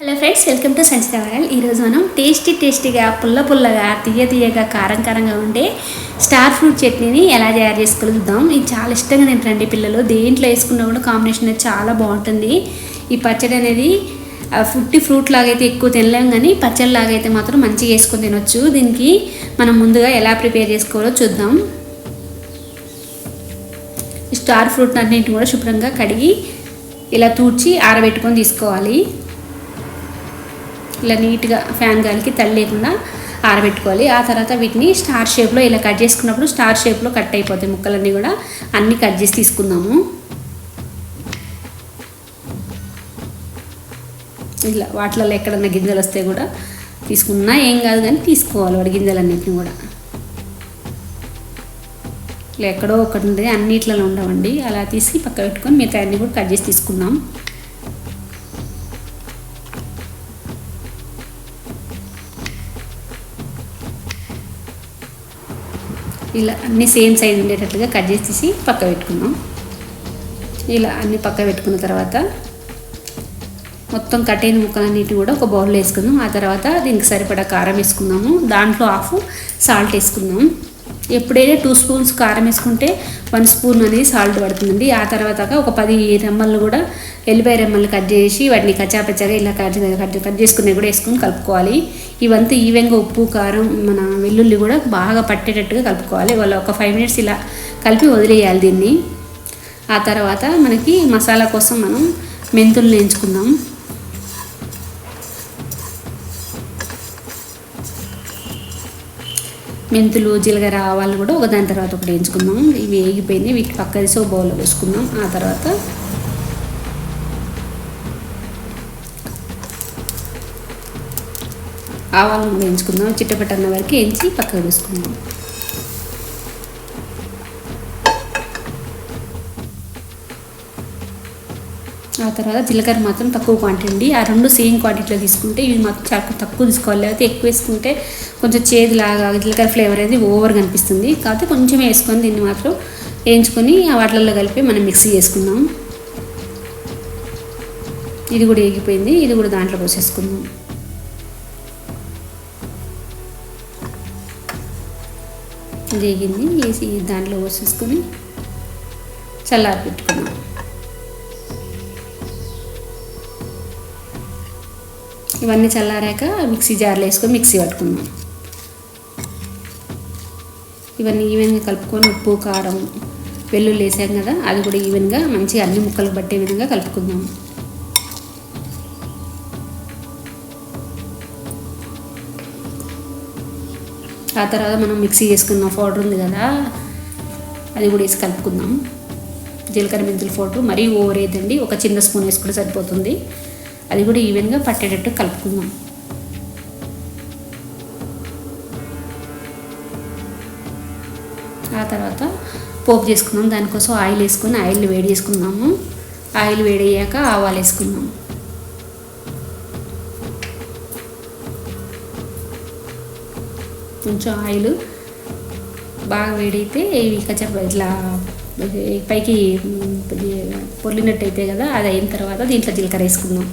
Hello friends welcome to సంచిత వరల్ ఈరోజు మనం టేస్టీ టేస్టీగా పుల్ల పుల్లగా తీయ తీయగా కారం కారంగా ఉండే స్టార్ ఫ్రూట్ చట్నీని ఎలా తయారు చేసుకోగలుగుతాం? ఇది చాలా ఇష్టంగా తింటారండి పిల్లలు. దేంట్లో వేసుకున్నా కూడా కాంబినేషన్ అనేది చాలా బాగుంటుంది. ఈ పచ్చడి అనేది ఫుట్టి ఫ్రూట్ లాగైతే ఎక్కువ తినలేం కానీ పచ్చడి లాగైతే మాత్రం మంచిగా వేసుకొని తినొచ్చు. దీనికి మనం ముందుగా ఎలా ప్రిపేర్ చేసుకోవాలో చూద్దాం. స్టార్ ఫ్రూట్ అన్నింటిని కూడా శుభ్రంగా కడిగి ఇలా తూడ్చి ఆరబెట్టుకొని తీసుకోవాలి. ఇలా నీట్గా ఫ్యాన్ గాలికి తడి లేకుండా ఆరబెట్టుకోవాలి. ఆ తర్వాత వీటిని స్టార్ షేప్లో ఇలా కట్ చేసుకున్నప్పుడు స్టార్ షేప్లో కట్ అయిపోతాయి ముక్కలన్నీ కూడా. అన్నీ కట్ చేసి తీసుకుందాము. ఇలా వాటిలలో ఎక్కడన్నా గింజలు వస్తే కూడా తీసుకున్నా ఏం కాదు కానీ తీసుకోవాలి వాడి గింజలన్నింటిని కూడా. ఇలా ఎక్కడో ఒకటి ఉంటుంది అన్నిట్లలో ఉండవండి. అలా తీసి పక్క పెట్టుకొని మిగతా అన్ని కూడా కట్ చేసి తీసుకుందాం. ఇలా అన్ని సేమ్ సైజ్ ఉండేటట్లుగా కట్ చేసి తీసి పక్క పెట్టుకున్నాం ఇలా అన్ని పక్క పెట్టుకున్న తర్వాత మొత్తం కట్ అయిన ముక్కలన్నిటి కూడా ఒక బౌల్లో వేసుకుందాం. ఆ తర్వాత దీనికి సరిపడా కారం వేసుకుందాము. దాంట్లో హాఫ్ సాల్ట్ వేసుకుందాం. ఎప్పుడైతే టూ స్పూన్స్ కారం వేసుకుంటే వన్ స్పూన్ అనేది సాల్ట్ పడుతుందండి. ఆ తర్వాత ఒక పది రెమ్మలు కూడా ఎల్లిపాయ రెమ్మలు కట్ చేసి వాటిని కచ్చాపచ్చాగా ఇలా కట్ కట్ కట్ చేసుకుని కూడా వేసుకుని కలుపుకోవాలి. ఇవంతా ఈవెన్గా ఉప్పు కారం మన వెల్లుల్లి కూడా బాగా పట్టేటట్టుగా కలుపుకోవాలి. వాళ్ళ ఒక ఫైవ్ మినిట్స్ ఇలా కలిపి వదిలేయాలి దీన్ని. ఆ తర్వాత మనకి మసాలా కోసం మనం మెంతులు నేర్చుకుందాం మెంతులు జీలకర్ర ఆవాలు కూడా ఒకదాని తర్వాత ఒకటి వేయించుకుందాం. ఇవి వేగిపోయినాయి. వీటి పక్క సో బౌల్లో వేసుకుందాం. ఆ తర్వాత ఆవాలను వేయించుకుందాం. చిట్టపట్టన్న వరకు వేయించి పక్కకు వేసుకుందాం. ఆ తర్వాత జీలకర్ర మాత్రం తక్కువ క్వాంటిటీ అండి. ఆ రెండు సేమ్ క్వాంటిటీలో తీసుకుంటే ఇవి మాత్రం చాలా తక్కువ తీసుకోవాలి. లేకపోతే ఎక్కువ వేసుకుంటే కొంచెం చేదులాగా జీలకర్ర ఫ్లేవర్ అనేది ఓవర్గా అనిపిస్తుంది. కాకపోతే కొంచెం వేసుకొని దీన్ని మాత్రం వేయించుకొని ఆ వాటిల్లో కలిపి మనం మిక్సీ చేసుకుందాం. ఇది కూడా వేగిపోయింది. ఇది కూడా దాంట్లో పోసేసుకుందాం. ఇది వేగింది. వేసి దాంట్లో పోసేసుకొని చల్లారి పెట్టుకున్నాం ఇవన్నీ చల్లారాక మిక్సీ జార్లో వేసుకొని మిక్సీ పట్టుకుందాం. ఇవన్నీ ఈవెన్గా కలుపుకొని ఉప్పు కారం వెల్లుల్లి వేసాం కదా అది కూడా ఈవెన్గా మంచిగా అన్ని ముక్కలు పట్టే విధంగా కలుపుకుందాం. ఆ తర్వాత మనం మిక్సీ చేసుకున్న పౌడర్ ఉంది కదా అది కూడా వేసి కలుపుకుందాం. జీలకర్ర మెంతుల పౌడర్ మరీ ఓవర్ అయ్యిందండి ఒక చిన్న స్పూన్ వేసుకుంటే సరిపోతుంది. అది కూడా ఈవెన్గా పట్టేటట్టు కలుపుకుందాం. ఆ తర్వాత పోపు చేసుకుందాం. దానికోసం ఆయిల్ వేసుకొని ఆయిల్ వేడి చేసుకుందాము. ఆయిల్ వేడయ్యాక ఆవాలు వేసుకుందాం. కొంచెం ఆయిల్ బాగా వేడైతే ఇవి కచ్చప ఇట్లా పైకి పొర్లినట్టు అయితే కదా అది అయిన తర్వాత దీంట్లో జీలకర్ర వేసుకుందాం.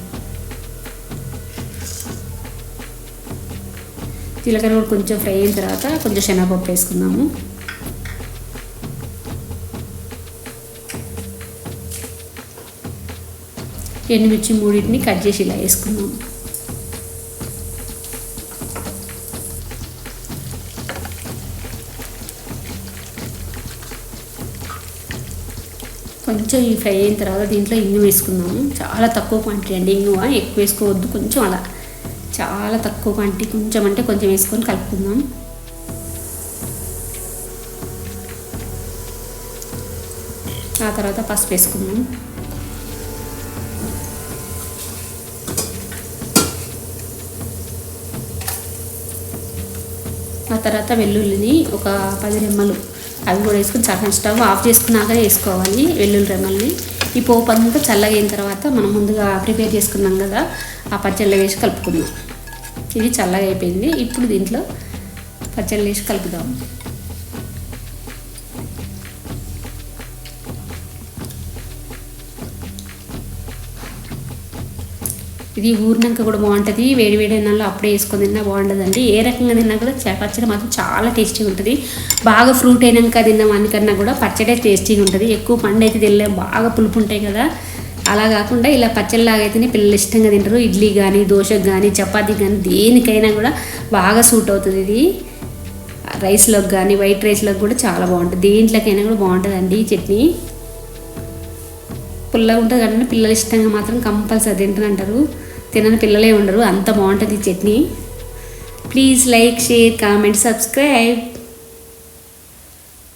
జీలకర్ర కూడా కొంచెం ఫ్రై అయిన తర్వాత కొంచెం శనగపప్పు వేసుకుందాము. ఎండుమిర్చి మూడింటిని కట్ చేసి ఇలా వేసుకుందాం కొంచెం ఈ ఫ్రై అయిన తర్వాత దీంట్లో ఇంగు వేసుకుందాము. చాలా తక్కువ క్వాంటిటీ అండి ఇంగువ ఎక్కువ వేసుకోవద్దు కొంచెం అలా. చాలా తక్కువ అంటే కొంచెం అంటే కొంచెం వేసుకొని కలుపుకుందాం. ఆ తర్వాత పసుపు వేసుకుందాం. ఆ తర్వాత వెల్లుల్లిని ఒక పది రెమ్మలు అవి కూడా వేసుకుని సగం స్టవ్ ఆఫ్ చేసుకున్నాక వేసుకోవాలి వెల్లుల్లి రెమ్మల్ని. ఈ పోపు అంతా చల్లగా అయిన తర్వాత మనం ముందుగా ప్రిపేర్ చేసుకున్నాం కదా ఆ పచ్చళ్ళు వేసి కలుపుకుందాం. ఇది చల్లగా అయిపోయింది. ఇప్పుడు దీంట్లో పచ్చళ్ళు వేసి కలుపుదాం. ఇది ఊరినాక కూడా బాగుంటుంది. వేడి వేడి అన్నంలో అప్పుడే వేసుకొని తిన్నా బాగుంటుందండి ఏ రకంగా తిన్నా కూడా పచ్చడి మాత్రం చాలా టేస్టీగా ఉంటుంది. బాగా ఫ్రూట్ అయినాక తిన్న వానికన్నా కూడా పచ్చడే టేస్టీగా ఉంటుంది. ఎక్కువ పండు అయితే తినలేం. బాగా పులుపు ఉంటాయి కదా. అలా కాకుండా ఇలా పచ్చళ్ళలాగా అయితేనే పిల్లలు ఇష్టంగా తింటారు. ఇడ్లీ కానీ దోశకు కానీ చపాతీ కానీ దేనికైనా కూడా బాగా సూట్ అవుతుంది ఇది. రైస్లోకి కానీ వైట్ రైస్లోకి కూడా చాలా బాగుంటుంది. దేంట్లోకైనా కూడా బాగుంటుందండి ఈ చట్నీ. పుల్లగా ఉంటుంది కాబట్టి పిల్లలు ఇష్టంగా మాత్రం కంపల్సరీ తింటారంటారు. తినని పిల్లలే ఉండరు. అంత బాగుంటుంది ఈ chutney. Please like share comment subscribe.